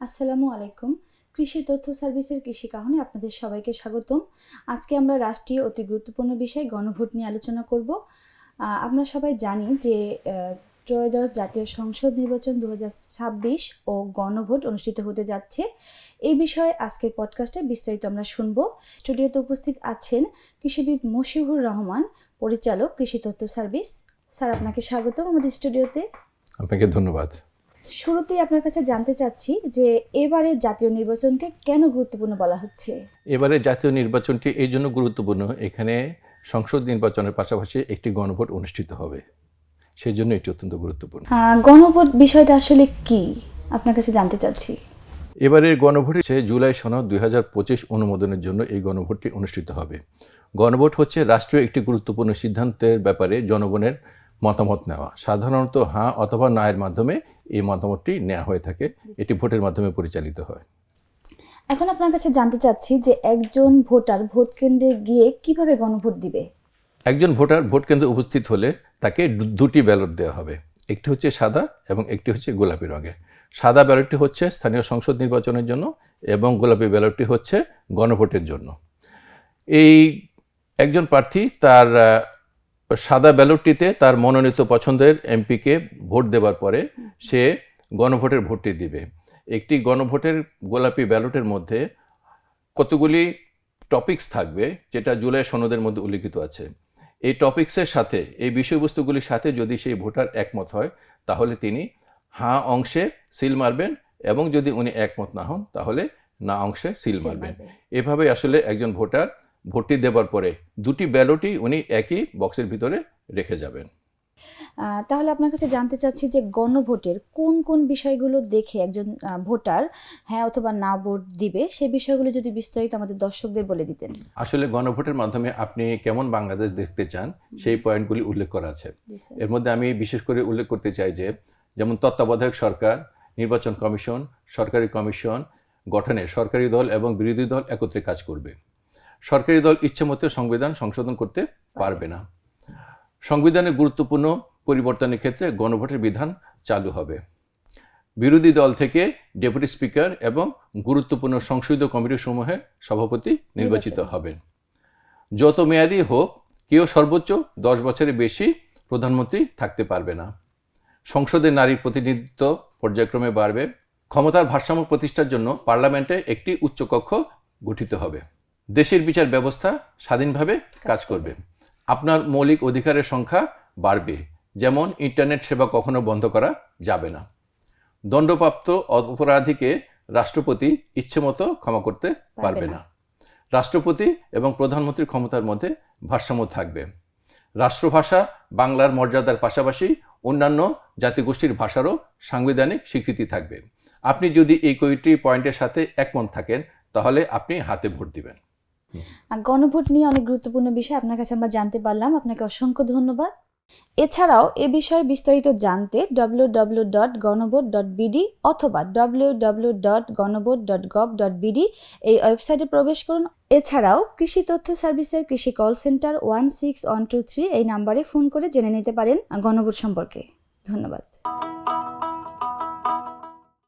আসসালামু আলাইকুম। কৃষি তথ্য সার্ভিসের কৃষি কাহনে আপনাদের সবাইকে স্বাগতম। আজকে আমরা রাষ্ট্রীয় অতি গুরুত্বপূর্ণ বিষয় গণভোট নিয়ে আলোচনা করব। আমরা সবাই জানি যে ত্রয়োদশ জাতীয় সংসদ নির্বাচন দু হাজার ছাব্বিশ ও গণভোট অনুষ্ঠিত হতে যাচ্ছে। এই বিষয়ে আজকের পডকাস্টে বিস্তারিত আমরা শুনব। স্টুডিওতে উপস্থিত আছেন কৃষিবিদ মশিউর রহমান, পরিচালক কৃষি তথ্য সার্ভিস। স্যার, আপনাকে স্বাগতম আমাদের স্টুডিওতে। আপনাকে ধন্যবাদ। শুরুতেই আপনার কাছে জানতে চাচ্ছি যে এবারে জাতীয় নির্বাচনকে কেন গুরুত্বপূর্ণ বলা হচ্ছে? এবারে জাতীয় নির্বাচনটি এই জন্য গুরুত্বপূর্ণ এখানে সংসদ নির্বাচনের পাশাপাশি একটি গণভোট অনুষ্ঠিত হবে। সেই জন্য এটি অত্যন্ত গুরুত্বপূর্ণ। গণভোট বিষয়টা আসলে কি? আপনার কাছে জানতে চাচ্ছি। এবারের গণভোটে জুলাই সনদ দুই হাজার পঁচিশ অনুমোদনের জন্য এই গণভোটটি অনুষ্ঠিত হবে। গণভোট হচ্ছে রাষ্ট্রীয় একটি গুরুত্বপূর্ণ সিদ্ধান্তের ব্যাপারে জনগণের মতামত নেওয়া। সাধারণত হ্যাঁ অথবা না এর মাধ্যমে এই মতামতটি নেওয়া হয়ে থাকে। এটি ভোটের মাধ্যমে পরিচালিত হয়। এখন আপনার কাছে জানতে চাচ্ছি যে একজন ভোটার ভোট কেন্দ্রে গিয়ে কীভাবে গণভোট দিবে? একজন ভোটার ভোট কেন্দ্রে উপস্থিত হলে তাকে দুটি ব্যালট দেওয়া হবে। একটি হচ্ছে সাদা এবং একটি হচ্ছে গোলাপি রঙের। সাদা ব্যালটটি হচ্ছে স্থানীয় সংসদ নির্বাচনের জন্য এবং গোলাপি ব্যালটটি হচ্ছে গণভোটের জন্য। এই একজন প্রার্থী তার সাদা ব্যালটটিতে তার মনোনীত পছন্দের এমপিকে ভোট দেওয়ার পরে সে গণভোটের ভোটটি দিবে। একটি গণভোটের গোলাপি ব্যালটের মধ্যে কতগুলি টপিকস থাকবে যেটা জুলাই সনদের মধ্যে উল্লিখিত আছে। এই টপিক্সের সাথে এই বিষয়বস্তুগুলির সাথে যদি সেই ভোটার একমত হয় তাহলে তিনি হাঁ অংশে সিল মারবেন এবং যদি উনি একমত না হন তাহলে না অংশে সিল মারবেন। এভাবে আসলে একজন ভোটার ভোটটি দেওয়ার পরে দুটি ব্যালটই উনি একই বক্সের ভিতরে রেখে যাবেন। তাহলে আপনার কাছে জানতে চাচ্ছি যে গণভোটের কোন কোন বিষয়গুলো দেখে একজন ভোটার হ্যাঁ অথবা না ভোট দিবে সেই বিষয়গুলো যদি বিস্তারিত আমাদের দর্শকদের বলে দিতেন। আসলে গণভোটের মাধ্যমে আপনি কেমন বাংলাদেশ দেখতে চান সেই পয়েন্টগুলি উল্লেখ করা আছে। এর মধ্যে আমি বিশেষ করে উল্লেখ করতে চাই যে যেমন তত্ত্বাবধায়ক সরকার নির্বাচন কমিশন সরকারি কমিশন গঠনে সরকারি দল এবং বিরোধী দল একত্রে কাজ করবে। সরকারি দল ইচ্ছেমতো সংবিধান সংশোধন করতে পারবে না। সংবিধানের গুরুত্বপূর্ণ পরিবর্তনের ক্ষেত্রে গণভোটের বিধান চালু হবে। বিরোধী দল থেকে ডেপুটি স্পিকার এবং গুরুত্বপূর্ণ সংসদীয় কমিটি সমূহের সভাপতি নির্বাচিত। হবেন। যত মেয়াদী হোক কেউ সর্বোচ্চ দশ বছরের বেশি প্রধানমন্ত্রী থাকতে পারবে না। সংসদে নারীর প্রতিনিধিত্ব পর্যায়ক্রমে বাড়বে। ক্ষমতার ভারসাম্য প্রতিষ্ঠার জন্য পার্লামেন্টে একটি উচ্চকক্ষ গঠিত হবে। দেশের বিচার ব্যবস্থা স্বাধীনভাবে কাজ করবে। আপনার মৌলিক অধিকারের সংখ্যা বাড়বে। যেমন ইন্টারনেট সেবা কখনো বন্ধ করা যাবে না। দণ্ডপ্রাপ্ত অপরাধীকে রাষ্ট্রপতি ইচ্ছেমতো ক্ষমা করতে পারবে না। রাষ্ট্রপতি এবং প্রধানমন্ত্রীর ক্ষমতার মধ্যে ভারসাম্য থাকবে। রাষ্ট্রভাষা বাংলার মর্যাদার পাশাপাশি অন্যান্য জাতিগোষ্ঠীর ভাষারও সাংবিধানিক স্বীকৃতি থাকবে। আপনি যদি এই কয়েকটি পয়েন্টের সাথে একমত থাকেন তাহলে আপনি হাতে ভোট দিবেন। গণভোট নিয়ে অনেক গুরুত্বপূর্ণ বিষয় আপনার কাছে আমরা জানতে পারলাম। আপনাকে অসংখ্য ধন্যবাদ। এছাড়াও এ বিষয়ে বিস্তারিত জানতে ডব্লিউ ডব্লিউ ডট গণভোট ডট অথবা ডব্লিউ ডব্লিউ ডট গণভোট ডট গভ ডট এই ওয়েবসাইটে প্রবেশ করুন। এছাড়াও কৃষি তথ্য সার্ভিসের কৃষি call centre one six one two three এই নাম্বারে ফোন করে জেনে নিতে পারেন গণভোট সম্পর্কে। ধন্যবাদ।